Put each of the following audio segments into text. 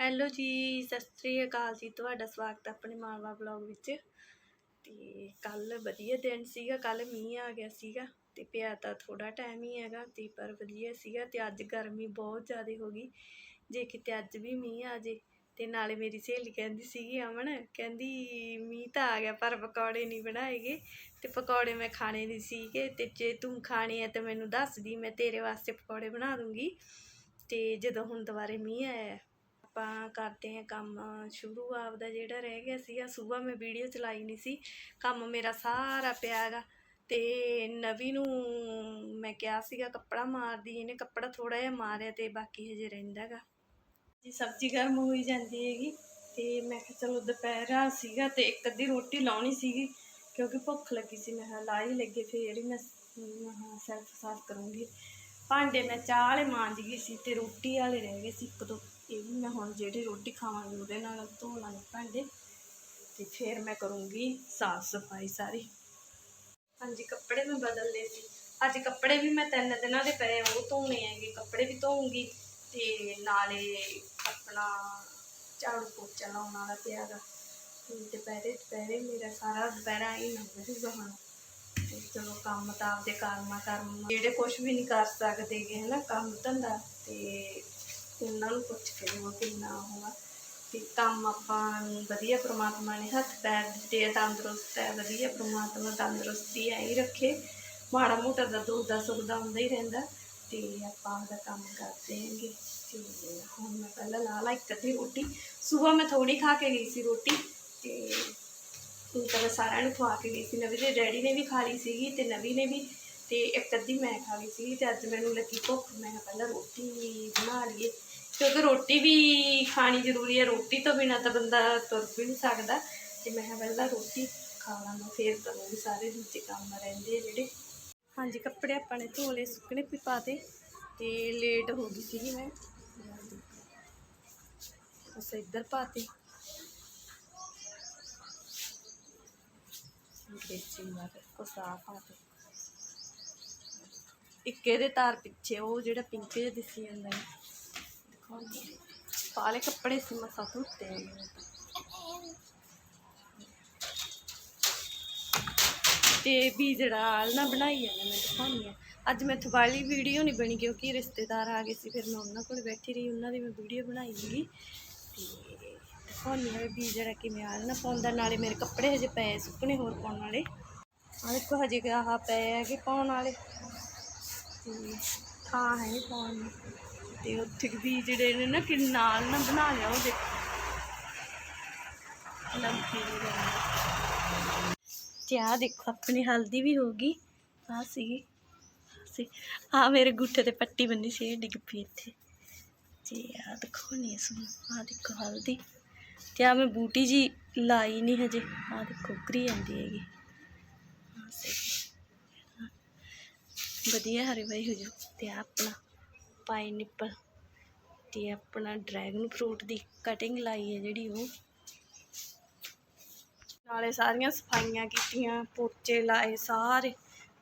Hello ਜੀ, ਸਤਿ ਸ੍ਰੀ ਅਕਾਲ ਜੀ, ਤੁਹਾਡਾ ਸਵਾਗਤ ਹੈ ਆਪਣੇ ਮਾਲਵਾ ਬਲੌਗ ਵਿੱਚ। ਤੇ ਕੱਲ ਵਧੀਆ ਦਿਨ ਸੀਗਾ ਕੱਲ ਮੀਂਹ ਆ ਗਿਆ ਸੀਗਾ, ਤੇ ਪਿਆ ਤਾਂ ਥੋੜਾ ਟਾਈਮ ਹੀ ਹੈਗਾ, ਤੇ ਪਰ ਵਧੀਆ ਸੀਗਾ, ਤੇ ਅੱਜ ਗਰਮੀ ਬਹੁਤ ਜ਼ਿਆਦਾ ਹੋ ਗਈ। ਜੇ ਕਿਤੇ ਅੱਜ ਵੀ ਮੀਂਹ ਆ ਜੇ, ਤੇ ਨਾਲੇ ਮੇਰੀ ਸਹੇਲੀ ਕਹਿੰਦੀ ਸੀਗੀ, ਅਮਨ, ਕਹਿੰਦੀ ਮੀਂਹ ਤਾਂ ਆ ਗਿਆ, ਪਰ ਪਕੌੜੇ ਨਹੀਂ ਬਣਾਏਗੇ। ਤੇ ਪਕੌੜੇ ਮੈਂ ਖਾਣੇ ਨਹੀਂ ਸੀਗੇ, ਤੇ ਜੇ ਤੂੰ ਖਾਣੇ ਆ ਤਾਂ ਮੈਨੂੰ ਦੱਸ ਦੀ, ਮੈਂ ਤੇਰੇ ਵਾਸਤੇ ਪਕੌੜੇ ਬਣਾ ਦੂੰਗੀ। ਤੇ ਜਦੋਂ ਹੁਣ ਦੁਬਾਰੇ ਮੀਂਹ ਆਇਆ ਆਪਾਂ ਕਰਦੇ ਹਾਂ ਕੰਮ ਸ਼ੁਰੂ, ਆਪਦਾ ਜਿਹੜਾ ਰਹਿ ਗਿਆ ਸੀਗਾ ਸਵੇਰ ਮੈਂ ਵੀਡੀਓ ਚਲਾਈ ਨਹੀਂ ਸੀ, ਕੰਮ ਮੇਰਾ ਸਾਰਾ ਪਿਆ ਹੈਗਾ। ਤੇ ਨਵੀ ਨੂੰ ਮੈਂ ਕਿਹਾ ਸੀਗਾ ਕੱਪੜਾ ਮਾਰਦੀ, ਇਹਨੇ ਕੱਪੜਾ ਥੋੜਾ ਜਿਹਾ ਮਾਰਿਆ ਤੇ ਬਾਕੀ ਹਜੇ ਰਹਿੰਦਾ ਹੈਗਾ। ਜੀ, ਸਬਜ਼ੀ ਗਰਮ ਹੋਈ ਜਾਂਦੀ ਹੈਗੀ ਤੇ ਮੈਂ ਕਿਹਾ ਚਲੋ ਦੁਪਹਿਰਾ ਸੀਗਾ ਤੇ ਇੱਕ ਅੱਧੀ ਰੋਟੀ ਲਾਉਣੀ ਸੀਗੀ, ਕਿਉਂਕਿ ਭੁੱਖ ਲੱਗੀ ਸੀ। ਮੈਂ ਕਿਹਾ ਲਾ ਹੀ ਲੱਗੇ ਫੇਰ ਹੀ ਮੈਂ ਹਾਂ ਸੈਲਫ ਸਾਫ਼ ਕਰੂੰਗੀ। ਭਾਂਡੇ ਮੈਂ ਚਾਹ ਵਾਲੇ ਮਾਂਜ ਗਈ ਸੀ ਤੇ ਰੋਟੀ ਵਾਲੇ ਰਹਿ ਗਏ ਸੀ ਇੱਕ ਦੋ। ਇਹ ਵੀ ਮੈਂ ਹੁਣ ਜਿਹੜੀ ਰੋਟੀ ਖਾਵਾਂਗੀ ਉਹਦੇ ਨਾਲ ਧੋ ਲਾਂਗੀ ਭਾਂਡੇ ਤੇ ਫਿਰ ਮੈਂ ਕਰੂੰਗੀ ਸਾਫ਼ ਸਫ਼ਾਈ ਸਾਰੀ। ਹਾਂਜੀ, ਕੱਪੜੇ ਮੈਂ ਬਦਲ ਲਏ ਸੀ। ਅੱਜ ਕੱਪੜੇ ਵੀ ਮੈਂ ਤਿੰਨ ਦਿਨਾਂ ਦੇ ਪਏ ਉਹ ਧੋਣੇ ਹੈਗੇ। ਕੱਪੜੇ ਵੀ ਧੋਉਂਗੀ ਤੇ ਨਾਲੇ ਆਪਣਾ ਝਾੜੂ ਪੋਚਾ ਲਾਉਣ ਵਾਲਾ ਪਿਆ ਦਾ ਦੁਪਹਿਰੇ ਦੁਪਹਿਰੇ ਮੇਰਾ ਸਾਰਾ ਦੁਪਹਿਰਾ ਹੀ ਲੰਘ ਜੂਗਾ ਹੁਣ ਚਲੋ ਕੰਮ ਤਾਂ ਆਪਦੇ ਕਰਮਾ ਕਰਮ ਜਿਹੜੇ ਕੁਝ ਵੀ ਨਹੀਂ ਕਰ ਸਕਦੇ ਗੇ ਹਨਾ, ਕੰਮ ਧੰਦਾ ਤੇ ਉਹਨਾਂ ਨੂੰ ਪੁੱਛ ਕੇ ਦੇਵਾਂ ਕਿੰਨਾ ਹੋਗਾ ਤੇ ਕੰਮ ਆਪਾਂ ਨੂੰ ਵਧੀਆ ਪ੍ਰਮਾਤਮਾ ਨੇ ਹੱਥ ਪੈਰ ਦਿੱਤੇ ਆ, ਤੰਦਰੁਸਤ ਹੈ, ਵਧੀਆ ਪ੍ਰਮਾਤਮਾ ਤੰਦਰੁਸਤੀ ਐ ਹੀ ਰੱਖੇ। ਮਾੜਾ ਮੋਟਾ ਦਾ ਦੁੱਖ ਦਾ ਸੁੱਖ ਦਾ ਹੁੰਦਾ ਹੀ ਰਹਿੰਦਾ। ਤੇ ਆਪਾਂ ਆਪਦਾ ਕੰਮ ਕਰਦੇ ਆਂਗੇ ਤੇ ਹੁਣ ਮੈਂ ਪਹਿਲਾਂ ਲਾ ਲਾ ਇੱਕ ਅੱਧੀ ਰੋਟੀ। ਸਵੇਰ ਮੈਂ ਥੋੜੀ ਖਾ ਕੇ ਗਈ ਸੀ ਰੋਟੀ। ਤੇ ਹੁਣ ਤਾਂ ਮੈਂ ਸਾਰਿਆਂ ਨੂੰ ਖਵਾ ਕੇ ਗਈ ਸੀ। ਨਵੀ ਦੇ ਡੈਡੀ ਨੇ ਵੀ ਖਾ ਲਈ ਸੀਗੀ ਤੇ ਨਵੀ ਨੇ ਵੀ। ਤੇ ਇੱਕ ਅੱਧੀ ਮੈਂ ਖਾ ਲਈ ਸੀਗੀ ਤੇ ਅੱਜ ਮੈਨੂੰ ਲੱਗੀ ਭੁੱਖ। ਮੈਂ ਪਹਿਲਾਂ ਰੋਟੀ ਬਣਾ ਲਈਏ। ਕਿਉਂਕਿ ਰੋਟੀ ਵੀ ਖਾਣੀ ਜ਼ਰੂਰੀ ਹੈ, ਰੋਟੀ ਤੋਂ ਬਿਨਾਂ ਤਾਂ ਬੰਦਾ ਤੁਰ ਵੀ ਨਹੀਂ ਸਕਦਾ। ਤੇ ਮੈਂ ਕਿਹਾ ਪਹਿਲਾਂ ਰੋਟੀ ਖਾ ਲਾਂਗਾ, ਫਿਰ ਕਰੂੰਗੀ ਸਾਰੇ ਦੂਜੇ ਕੰਮ ਰਹਿੰਦੇ ਆ ਜਿਹੜੇ। ਹਾਂਜੀ, ਕੱਪੜੇ ਆਪਾਂ ਨੇ ਧੋ ਲਏ, ਸੁੱਕਣੇ ਵੀ ਪਾਤੇ ਤੇ ਲੇਟ ਹੋ ਗਈ ਸੀਗੀ ਮੈਂ। ਬਸ ਇੱਧਰ ਪਾਤੇ ਦੇਖੀ ਮਾਰ ਕੋ ਸਾਫ਼ ਆ ਇੱਕ ਇਹਦੇ ਤਾਰ ਪਿੱਛੇ, ਉਹ ਜਿਹੜਾ ਪਿੰਕ ਜਿਹਾ ਦਿਸੀ ਜਾਂਦਾ ਹੈ। ਦਿਖਾਉਂਦੀ ਹਾਂ। ਪਾਲੇ ਕੱਪੜੇ ਸੀ ਮਸਾ ਤੇ ਵੀ ਜਿਹੜਾ ਨਾ ਬਣਾਈ ਆ, ਮੈਂ ਦਿਖਾਉਂਦੀ ਆ। ਅੱਜ ਮੈਥੋਂ ਵਾਲੀ ਵੀਡੀਓ ਨਹੀਂ ਬਣੀ ਕਿਉਂਕਿ ਰਿਸ਼ਤੇਦਾਰ ਆ ਗਏ ਸੀ, ਫਿਰ ਮੈਂ ਉਹਨਾਂ ਕੋਲ ਬੈਠੀ ਰਹੀ, ਉਹਨਾਂ ਦੀ ਮੈਂ ਵੀਡੀਓ ਬਣਾਈ ਸੀਗੀ ਤੇ ਦਿਖਾਉਣੀ ਆ ਵੀ ਜਿਹੜਾ ਕਿਵੇਂ ਆਲ ਨਾ ਪਾਉਂਦਾ, ਨਾਲੇ ਮੇਰੇ ਕੱਪੜੇ ਹਜੇ ਪਏ ਸੁੱਕਣੇ ਹੋਰ ਪਾਉਣ ਵਾਲੇ। ਆ ਦੇਖੋ, ਹਜੇ ਕਿ ਆਹ ਪਏ ਹੈਗੇ ਪਾਉਣ ਵਾਲੇ। ਤੇ ਥਾਂ ਹੈ ਨਹੀਂ ਪਾਉਣ ਨੂੰ। ਤੇ ਉੱਥੇ ਵੀ ਜਿਹੜੇ ਨੇ ਨਾ ਕਿ ਨਾਲ ਨਾ ਬਣਾ ਲਿਆ, ਉਹ ਦੇਖੋ। ਲੰਕੀ ਤੇ ਆਹ ਦੇਖੋ, ਆਪਣੀ ਹਲਦੀ ਵੀ ਹੋ ਗਈ ਆ ਸੀਗੀ ਸੀ। ਆ ਮੇਰੇ ਗੁੱਠੇ ਤੇ ਪੱਟੀ ਬੰਨੀ ਸੀ ਡਿੱਗ ਪਈ ਇੱਥੇ। ਤੇ ਆ ਦੇਖੋ ਨਹੀਂ ਸੁਣ ਆ ਦੇਖੋ ਹਲਦੀ। ਤੇ ਆ ਮੈਂ ਬੂਟੀ ਜੀ ਲਾਈ ਨਹੀਂ ਹਜੇ। ਆ ਦੇਖੋ ਉਕਰੀ ਜਾਂਦੀ ਹੈਗੀ। ਵਧੀਆ, ਹਰੇ ਭਾਈ ਹੋ ਜੂ ਤੇ ਆਪਣਾ ਪਾਈਨਐਪਲ ਅਤੇ ਆਪਣਾ ਡਰੈਗਨ ਫਰੂਟ ਦੀ ਕਟਿੰਗ ਲਾਈ ਹੈ ਜਿਹੜੀ ਉਹ। ਨਾਲੇ ਸਾਰੀਆਂ ਸਫਾਈਆਂ ਕੀਤੀਆਂ, ਪੋਚੇ ਲਾਏ ਸਾਰੇ,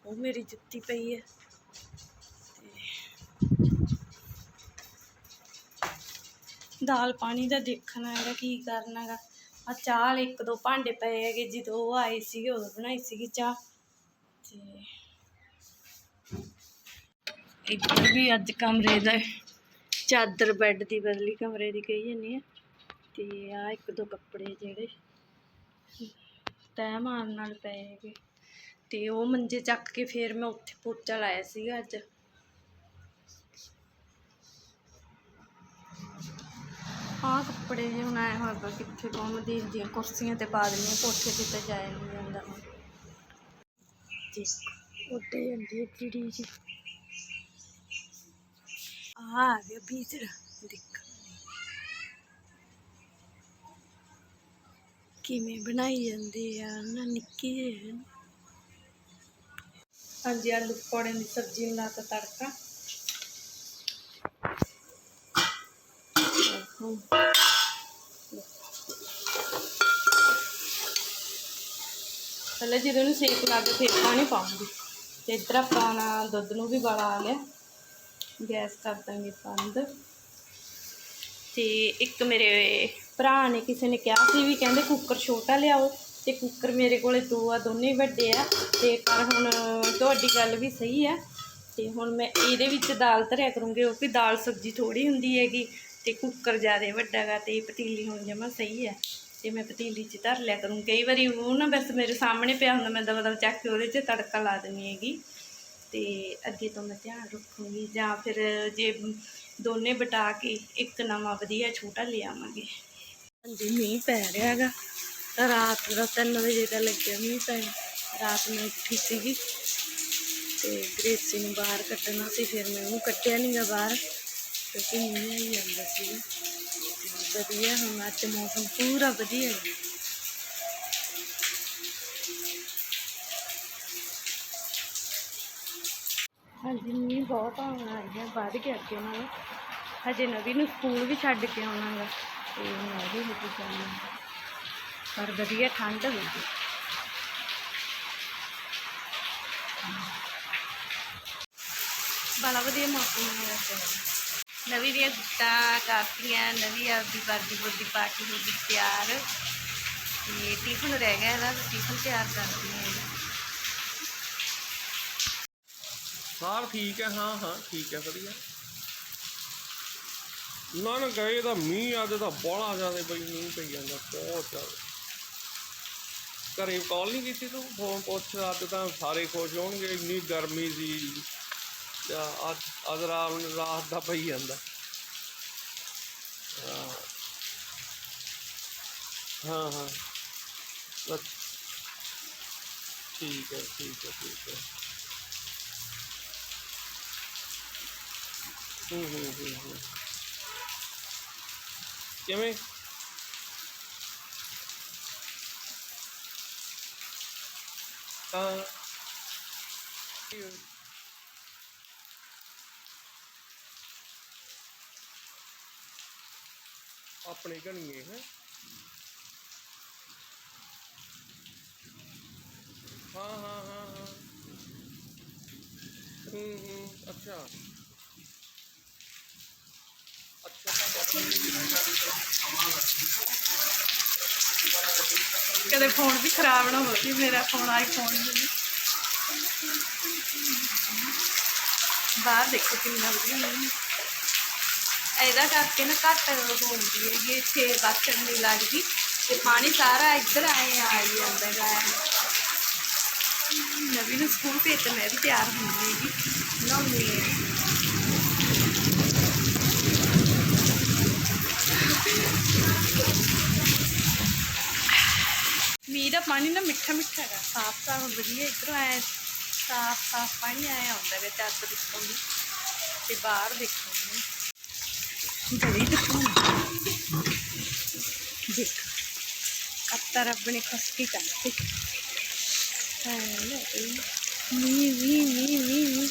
ਉਹ ਮੇਰੀ ਜੁੱਤੀ ਪਈ ਹੈ। ਤੇ ਦਾਲ ਪਾਣੀ ਦਾ ਦੇਖਣਾ ਹੈਗਾ, ਕੀ ਕਰਨਾ ਹੈਗਾ। ਆ ਚਾਹ ਇੱਕ ਦੋ ਭਾਂਡੇ ਪਏ ਹੈਗੇ, ਜਦੋਂ ਉਹ ਆਏ ਸੀਗੇ, ਉਦੋਂ ਬਣਾਈ ਸੀਗੀ ਚਾਹ। ਤੇ ਇੱਧਰ ਵੀ ਅੱਜ ਕਮਰੇ ਦਾ ਚਾਦਰ ਬੈੱਡ ਦੀ ਬਦਲੀ ਕਮਰੇ ਦੀ ਕਹੀ ਜਾਂਦੀ ਆ। ਤੇ ਆ ਇੱਕ ਦੋ ਕੱਪੜੇ ਜਿਹੜੇ ਤੈਅ ਮਾਰਨ ਨਾਲ ਪਏ ਹੈਗੇ। ਤੇ ਉਹ ਮੰਜੇ ਚੱਕ ਕੇ ਫੇਰ ਮੈਂ ਉੱਥੇ ਪੋਚਾ ਲਾਇਆ ਸੀਗਾ ਅੱਜ। ਆਹ ਕੱਪੜੇ ਜਿਹੇ ਹੁਣ ਆਏ ਹੋਏ ਪਏ ਕਿੱਥੇ ਪਾਉਂਦੀ ਦੀਆਂ ਕੁਰਸੀਆਂ ਤੇ ਪਾ ਦਿੰਦੀ ਕੋਠੇ ਤੇ ਤਾਂ ਜਾਇਆ ਨਹੀਂ ਜਾਂਦਾ। ਹੁਣ ਜੀ ਉੱਡੇ ਜਾਂਦੀ ਹੈ ਚਿੜੀ ਜੀ ਆ ਗਿਆ ਭੀਤਰ ਦੇਖ ਕਿਵੇਂ ਬਣਾਈ ਜਾਂਦੇ ਆ ਨਾ ਨਿੱਕੀ ਜਿਹੀ। ਹਾਂਜੀ ਆਲੂ ਪਕੌੜਿਆਂ ਦੀ ਸਬਜ਼ੀ ਨੂੰ ਲਾਤਾ ਤੜਕਾ। ਪਹਿਲਾਂ ਜਦੋਂ ਨੂੰ ਸੇਕ ਲੱਗ ਫਿਰ ਪਾਣੀ ਪਾਉਂਗੀ ਤੇ ਇੱਧਰ ਆਪਾਂ ਦੁੱਧ ਨੂੰ ਵੀ ਗਾਲਾ ਆ ਲਿਆ ਗੈਸ ਕਰ ਦਾਂਗੇ ਬੰਦ। ਤੇ ਇੱਕ ਮੇਰੇ ਭਰਾ ਨੇ ਕਿਸੇ ਨੇ ਕਿਹਾ ਸੀ ਵੀ ਕਹਿੰਦੇ ਕੁੱਕਰ ਛੋਟਾ ਲਿਆਓ ਤੇ ਕੁੱਕਰ ਮੇਰੇ ਕੋਲੇ ਦੋ ਆ, ਦੋਨੇ ਵੱਡੇ ਆ। ਤੇ ਪਰ ਹੁਣ ਤੁਹਾਡੀ ਗੱਲ ਵੀ ਸਹੀ ਆ। ਤੇ ਹੁਣ ਮੈਂ ਇਹਦੇ ਵਿੱਚ ਦਾਲ ਧਰਿਆ ਕਰੂੰਗੀ, ਉਹ ਵੀ ਦਾਲ ਸਬਜ਼ੀ ਥੋੜੀ ਹੁੰਦੀ ਹੈਗੀ ਤੇ ਕੁੱਕਰ ਜ਼ਿਆਦਾ ਵੱਡਾ ਗਾ ਤੇ ਪਤੀਲੀ ਹੁਣ ਜਮਾ ਸਹੀ ਹੈ ਤੇ ਮੈਂ ਪਤੀਲੀ 'ਚ ਧਰ ਲਿਆ ਕਰੂੰ। ਕਈ ਵਾਰੀ ਉਹ ਨਾ ਬਸ ਮੇਰੇ ਸਾਹਮਣੇ ਪਿਆ ਹੁੰਦਾ, ਮੈਂ ਦਵਾ ਦਵਾ ਚੱਕ ਕੇ ਉਹਦੇ 'ਚ ਤੜਕਾ ਲਾ ਦਿੰਦੀ ਹੈਗੀ। ਤੇ ਅੱਗੇ ਤੋਂ ਮੈਂ ਧਿਆਨ ਰੱਖੂੰਗੀ ਜਾਂ ਫਿਰ ਜੇ ਦੋਨੇ ਬਟਾ ਕੇ ਇੱਕ ਨਵਾਂ ਵਧੀਆ ਛੋਟਾ ਲੈ ਆਵਾਂਗੇ ਹਾਂਜੀ, ਮੀਂਹ ਪੈ ਰਿਹਾ ਹੈਗਾ। ਰਾਤ ਦਾ 3 ਵਜੇ ਦਾ ਲੱਗਿਆ ਮੀਂਹ ਪੈਣ। ਰਾਤ ਨੂੰ ਉੱਠੀ ਸੀਗੀ ਤੇ ਗ੍ਰੇਸੀ ਨੂੰ ਬਾਹਰ ਕੱਢਣਾ ਸੀ, ਫਿਰ ਮੈਂ ਉਹਨੂੰ ਕੱਢਿਆ ਨਹੀਂਗਾ ਬਾਹਰ। ਕਿਉਂਕਿ ਮੀਂਹ ਆਈ ਜਾਂਦਾ ਸੀ ਵਧੀਆ, ਹੁਣ ਅੱਜ ਮੌਸਮ ਪੂਰਾ ਵਧੀਆ ਹੈ। ਹਾਂਜੀ, ਮੀਂਹ ਬਹੁਤ ਆਉਣ ਆ ਗਿਆ, ਵੱਧ ਗਿਆ ਅੱਗੇ ਨਾਲੋਂ। ਹਜੇ ਨਵੀਂ ਨੂੰ ਸਕੂਲ ਵੀ ਛੱਡ ਕੇ ਆਉਣਾ ਗਾ ਤੇ ਮੈਂ ਵੀ ਹੋ ਜਾਣਾ। ਪਰ ਵਧੀਆ, ਠੰਡ ਹੋ ਗਈ। ਬੜਾ ਵਧੀਆ ਮੌਸਮ ਹੈ ਵੈਸੇ ਨਵੀਂ ਦੀਆਂ ਗੁੱਤਾਂ ਕਾਪੀਆਂ ਨਵੀਂ ਆਪਦੀ ਵਰਦੀ ਵਰਦੀ ਪਾ ਕੇ ਹੋ ਗਈ ਤਿਆਰ। ਤੇ ਟਿਫਨ ਰਹਿ ਗਿਆ ਇਹਦਾ ਟਿਫਨ ਤਿਆਰ ਕਰਦੀ ਹਾਂ ਇਹਦਾ। ਸਾਰ ਠੀਕ ਹੈ, ਹਾਂ ਹਾਂ, ਠੀਕ ਹੈ, ਵਧੀਆ। ਨਾ ਨਾ ਗਏ ਤਾਂ ਮੀਂਹ ਅੱਜ ਤਾਂ ਬੜਾ ਜ਼ਿਆਦਾ ਬਈ ਮੀਂਹ ਪਈ ਜਾਂਦਾ, ਬਹੁਤ ਜ਼ਿਆਦਾ। ਘਰੇ ਕਾਲ ਨਹੀਂ ਕੀਤੀ ਤੂੰ? ਫੋਨ ਪੁੱਛ, ਅੱਜ ਤਾਂ ਸਾਰੇ ਖੁਸ਼ ਹੋਣਗੇ, ਇੰਨੀ ਗਰਮੀ ਸੀ ਜਾਂ ਅੱਜ ਅੱਜ ਰਾਤ ਨੂੰ ਰਾਤ ਦਾ ਪਈ ਜਾਂਦਾ। ਹਾਂ। ਹਾਂ ਹਾਂ। ਠੀਕ ਹੈ ਠੀਕ ਹੈ ਠੀਕ ਹੈ। ਹੂੰ ਹੂੰ ਹੂੰ ਹੂੰ। ਕਿਵੇਂ? ਤਾਂ ਕੀ ਹੋਇਆ? ਆਪਣੇ ਘਣੀਏ ਹੈ? ਹਾਂ ਹਾਂ ਹਾਂ ਹਾਂ। ਹੂੰ ਹੂੰ, ਅੱਛਾ। ਕਦੇ ਫੋਨ ਵੀ ਖਰਾਬ ਨਾ ਹੋਵੇ ਮੇਰਾ ਫੋਨ ਆਈਫੋਨ ਨਹੀਂ ਬਾਹਰ ਦੇਖੋ ਕਿੰਨਾ ਵਧੀਆ ਮੀਂਹ ਇਹਦਾ ਕਰਕੇ ਨਾ ਘੱਟ ਹੁੰਦੀ ਹੈਗੀ, ਇੱਥੇ ਬਾਥਰੂਮ ਨਹੀਂ ਲੱਗਦੀ ਤੇ ਪਾਣੀ ਸਾਰਾ ਇੱਧਰ ਆਏ ਆ ਹੀ ਜਾਂਦਾ ਗਾ ਨਵੀਂ ਨੂੰ ਸਕੂਲ ਭੇਜ ਤੇ ਮੈਂ ਵੀ ਤਿਆਰ ਹੁੰਦੀ ਹੈਗੀ। ਨਹਾਉਂਦੀ ਹੈਗੀ। ਮੀਂਹ ਦਾ ਪਾਣੀ ਨਾ ਮਿੱਠਾ ਮਿੱਠਾ ਹੈਗਾ। ਸਾਫ਼ ਸਾਫ਼ ਵਧੀਆ, ਇਧਰੋਂ ਆਇਆ ਸਾਫ਼ ਸਾਫ਼ ਪਾਣੀ ਆਇਆ ਹੁੰਦਾ ਹੈ ਚਾਦਰ ਦੇਖੋ ਦੀ ਤੇ ਬਾਹਰ ਦੇਖੋ ਜੀ। ਬੜੀ ਦੇਖ ਅੱਤਾ ਰੱਬ ਨੇ ਖਸਕੀ ਕਰਤੀ। ਹਾਂ ਮੀ ਮੀ ਮੀ ਮੀ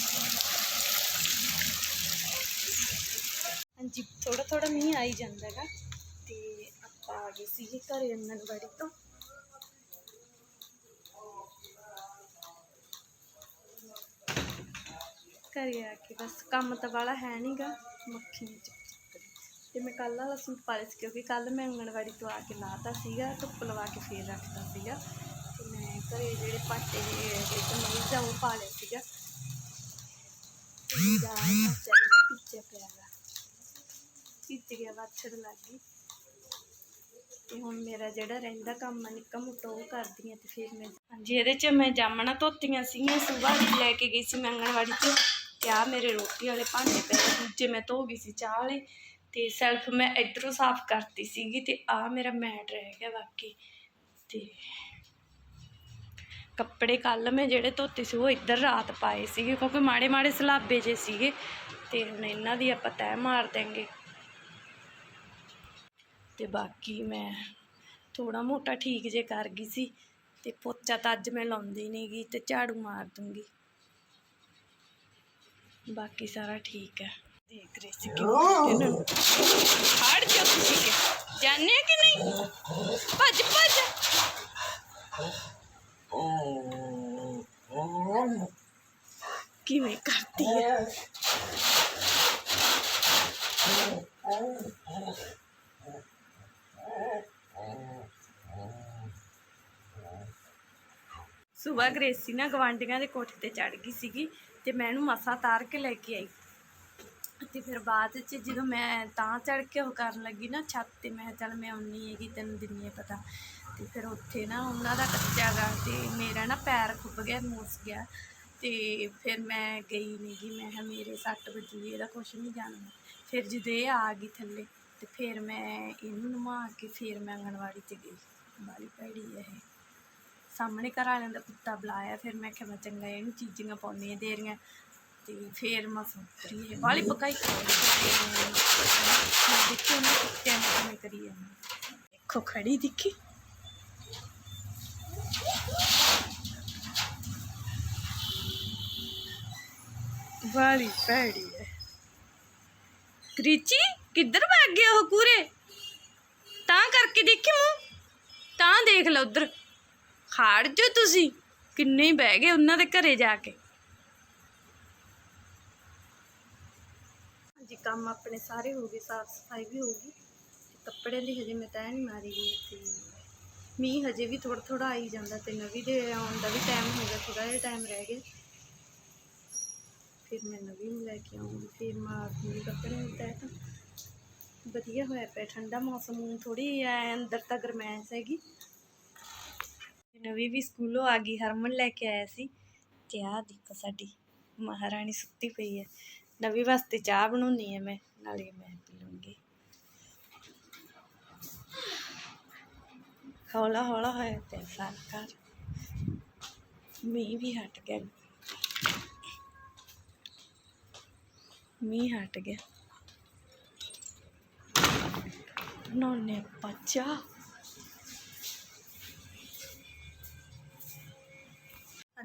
ਹਾਂਜੀ ਥੋੜਾ ਥੋੜਾ ਮੀਂਹ ਆਈ ਜਾਂਦਾ ਹੈਗਾ। ਤੇ ਆਪਾਂ ਆ ਗਏ ਸੀਗੇ ਘਰੇ ਅੰਗਣਵਾੜੀ ਤੋਂ। ਘਰੇ ਆ ਕੇ ਬਸ ਕੰਮ ਤਾਂ ਵਾਲਾ ਹੈ ਨਹੀਂਗਾ ਮੱਖੀਆਂ ਚ ਤੇ ਮੈਂ ਕੱਲ ਵਾਲਾ ਸੂਟ ਪਾ ਲਿਆ ਸੀ ਕਿਉਂਕਿ ਕੱਲ ਮੈਂ ਅੰਗਣਵਾੜੀ ਤੋਂ ਆ ਕੇ ਲਾਤਾ ਸੀਗਾ, ਧੁੱਪ ਲਵਾ ਕੇ ਫੇਰ ਰੱਖਤਾ ਸੀਗਾ। ਤੇ ਮੈਂ ਘਰੇ ਜਿਹੜੇ ਪਾਟੇ ਦੇ ਇੱਕ ਮਰੀਜ਼ ਆ, ਉਹ ਪਾ ਲਿਆ ਸੀਗਾ। ਜਾ ਪਿੱਛੇ ਪਿਆਗਾ ਪਿੱਛ ਗਿਆ, ਵਾਛੜ ਲੱਗ ਗਈ। ਤੇ ਹੁਣ ਮੇਰਾ ਜਿਹੜਾ ਰਹਿੰਦਾ ਕੰਮ ਆ, ਨਿੱਕਾ ਮੋਟਾ, ਉਹ ਕਰਦੀ ਆ ਤੇ ਫਿਰ ਮੈਂ ਹਾਂਜੀ, ਇਹਦੇ 'ਚ ਮੈਂ ਜਾਮਣਾ ਧੋਤੀਆਂ ਸੀਗੀਆਂ ਸੁਬਾਹ ਲੈ ਕੇ ਗਈ ਸੀ ਮੈਂ ਅੰਗਣਵਾੜੀ 'ਚ ਤੇ ਆ ਮੇਰੇ ਰੋਟੀ ਵਾਲੇ ਭਾਂਡੇ ਪਏ ਦੂਜੇ ਮੈਂ ਧੋ ਗਈ ਸੀ ਚਾਹ ਵਾਲੇ ਤੇ ਸੈਲਫ ਮੈਂ ਇਧਰੋਂ ਸਾਫ਼ ਕਰਤੀ ਸੀਗੀ ਤੇ ਆ ਮੇਰਾ ਮੈਟ ਰਹਿ ਗਿਆ ਬਾਕੀ ਤੇ ਕੱਪੜੇ ਕੱਲ ਮੈਂ ਜਿਹੜੇ ਧੋਤੇ ਸੀ ਉਹ ਇੱਧਰ ਰਾਤ ਪਾਏ ਸੀਗੇ ਕਿਉਂਕਿ ਮਾੜੇ ਮਾੜੇ ਸਲਾਬੇ ਜੇ ਸੀਗੇ ਤੇ ਹੁਣ ਇਹਨਾਂ ਦੀ ਆਪਾਂ ਤੈਅ ਮਾਰ ਦਿਆਂਗੇ। ਤੇ ਬਾਕੀ ਮੈਂ ਥੋੜਾ ਮੋਟਾ ਠੀਕ ਜੇ ਕਰ ਗਈ ਸੀ ਤੇ ਪੋਚਾ ਤਾਂ ਅੱਜ ਮੈਂ ਲਾਉਂਦੀ ਨਹੀਂ ਗਈ ਤੇ ਝਾੜੂ ਮਾਰ ਦੂੰਗੀ। ਬਾਕੀ ਸਾਰਾ ਠੀਕ ਹੈ। ਦੇਖ ਰਹੇ ਸੀ ਕਿ ਇਹਨਾਂ ਨੂੰ। ਹੜ ਜਾ ਤੁਸੀਂ ਕਿ। ਜਾਣੇ ਕਿ ਨਹੀਂ? ਭੱਜ ਭੱਜ। ਕਿਵੇਂ ਕਰਦੀ ਹੈ? ਸੁਬਾ ਗ੍ਰੇਸੀ ਨਾ ਗਵਾਂਢੀਆਂ ਦੇ ਕੋਠੇ ਤੇ ਚੜ ਗਈ ਸੀਗੀ ਤੇ ਮੈਂ ਇਹਨੂੰ ਮਸਾ ਤਾਰ ਕੇ ਲੈ ਕੇ ਆਈ। ਤੇ ਫਿਰ ਬਾਅਦ ਚ ਜਦੋਂ ਮੈਂ ਤਾਂ ਚੜ ਕੇ ਉਹ ਕਰਨ ਲੱਗੀ ਨਾ ਛੱਤ ਤੇ, ਮੈਂ ਕਿਹਾ ਚੱਲ ਮੈਂ ਆਉਣੀ ਹੈਗੀ ਤੈਨੂੰ ਦਿੰਨੀ ਹੈ ਪਤਾ। ਤੇ ਫਿਰ ਉੱਥੇ ਨਾ ਉਹਨਾਂ ਦਾ ਕੱਚਾ ਗਾ ਤੇ ਮੇਰਾ ਨਾ ਪੈਰ ਖੁੱਬ ਗਿਆ, ਮੂਸ ਗਿਆ। ਤੇ ਫਿਰ ਮੈਂ ਗਈ ਨਹੀਂ ਮੈਂ ਕਿਹਾ ਮੇਰੇ ਸੱਟ ਵੱਜੀ, ਇਹਦਾ ਕੁਛ ਨਹੀਂ ਜਾਣਦਾ। ਫਿਰ ਜਦੋਂ ਇਹ ਆ ਗਈ ਥੱਲੇ, ਤੇ ਫਿਰ ਮੈਂ ਇਹਨੂੰ ਨਵਾ ਕੇ ਫਿਰ ਮੈਂ ਅੰਗਣਵਾੜੀ ਚ ਗਈ। ਬਾਲੀ ਭੈੜੀ ਹੈ ਇਹ। ਸਾਹਮਣੇ ਘਰ ਵਾਲਿਆਂ ਦਾ ਕੁੱਤਾ ਬੁਲਾਇਆ, ਫਿਰ ਮੈਂ ਕਿਹਾ ਮੈਂ ਚੰਗਾ ਇਹਨੂੰ ਚੀਜ਼ੀਆਂ ਪਾਉਂਦੀਆਂ ਦੇ ਰਹੀਆਂ ਤੇ ਫਿਰ ਮੈਂ ਸੁਣਦੀ ਹੈ, ਵਾਲੀ ਪਕਾਈ ਖਾਈ ਮੈਂ ਕੁੱਤਿਆਂ ਨੂੰ ਕਿਵੇਂ ਕਰੀ ਜਾਂਦੀ ਦੇਖੋ ਖੜੀ ਦਿਖੀ। ਵਾਲੀ ਭੈੜੀ ਹੈ। ਕ੍ਰਿਚੀ, ਕਿੱਧਰ ਭੱਗ ਗਿਆ ਉਹ ਕੂਰੇ? ਤਾਂ ਕਰਕੇ ਦੇਖੀ ਮੂੰਹ? ਤਾਂ ਦੇਖ ਲੈ ਉਧਰ। ਖੜ ਜੋ ਤੁਸੀਂ? ਕਿੰਨੇ ਹੀ ਬਹਿ ਗਏ ਉਹਨਾਂ ਦੇ ਘਰੇ ਜਾ ਕੇ। ਹਾਂਜੀ, ਕੰਮ ਆਪਣੇ ਸਾਰੇ ਹੋ ਗਏ, ਸਾਫ਼ ਸਫ਼ਾਈ ਵੀ ਹੋ ਗਈ। ਕੱਪੜੇ ਦੀ ਹਜੇ ਮੈਂ ਤੈਅ ਨਹੀਂ ਮਾਰੀ ਗਈ ਤੇ ਮੀਂਹ ਹਜੇ ਵੀ ਥੋੜਾ ਥੋੜਾ ਆਈ ਜਾਂਦਾ ਤੇ ਨਵੀਂ ਦੇ ਆਉਣ ਦਾ ਵੀ ਟਾਈਮ ਹੋ ਗਿਆ ਥੋੜਾ ਜਿਹਾ ਟਾਈਮ ਰਹਿ ਗਿਆ। ਫਿਰ ਮੈਂ ਨਵੀਂ ਨੂੰ ਲੈ ਕੇ ਆਉਂਗੀ, ਫਿਰ ਮਾਰੂੰਗੀ ਕੱਪੜੇ ਨੂੰ ਤੈਅ ਤਾਂ ਵਧੀਆ ਹੋਇਆ ਪਿਆ, ਠੰਡਾ ਮੌਸਮ ਥੋੜੀ ਐ ਅੰਦਰ ਤਾਂ ਗਰਮੈਸ਼ ਹੈਗੀ। ਨਵੀਂ ਵੀ ਸਕੂਲੋਂ ਆ ਗਈ, ਹਰਮਨ ਲੈ ਕੇ ਆਇਆ ਸੀ ਤੇ ਆਹ ਦੇਖੋ ਸਾਡੀ ਮਹਾਰਾਣੀ ਸੁੱਤੀ ਪਈ ਹੈ। ਨਵੀਂ ਵਾਸਤੇ ਚਾਹ ਬਣਾਉਣੀ ਹੈ ਮੈਂ, ਨਾਲੇ ਮੈਂ ਪੀ ਲੂੰਗੀ। ਹੌਲਾ ਹੌਲਾ ਹੋਇਆ ਪਿਆ ਸਾਰਾ ਘਰ। ਮੀਂਹ ਵੀ ਹਟ ਗਿਆ। ਮੀਂਹ ਹਟ ਗਿਆ। ਨੋਨੇ ਬੱਚਾ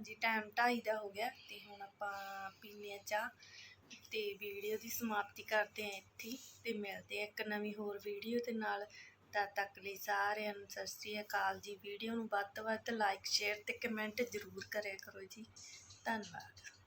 ਹਾਂਜੀ ਟਾਈਮ ਢਾਈ ਦਾ ਹੋ ਗਿਆ ਤੇ ਹੁਣ ਆਪਾਂ ਪੀਨੇ ਆ ਚਾਹ ਤੇ ਵੀਡੀਓ ਦੀ ਸਮਾਪਤੀ ਕਰਦੇ ਆ ਇੱਥੇ ਹੀ ਤੇ ਮਿਲਦੇ ਆ ਇੱਕ ਨਵੀਂ ਹੋਰ ਵੀਡੀਓ ਦੇ ਨਾਲ। ਤਦ ਤੱਕ ਲਈ ਸਾਰਿਆਂ ਨੂੰ ਸਤਿ ਸ੍ਰੀ ਅਕਾਲ ਜੀ। ਵੀਡੀਓ ਨੂੰ ਵੱਧ ਤੋਂ ਵੱਧ ਲਾਈਕ ਸ਼ੇਅਰ ਤੇ ਕਮੈਂਟ ਜ਼ਰੂਰ ਕਰਿਆ ਕਰੋ ਜੀ। ਧੰਨਵਾਦ।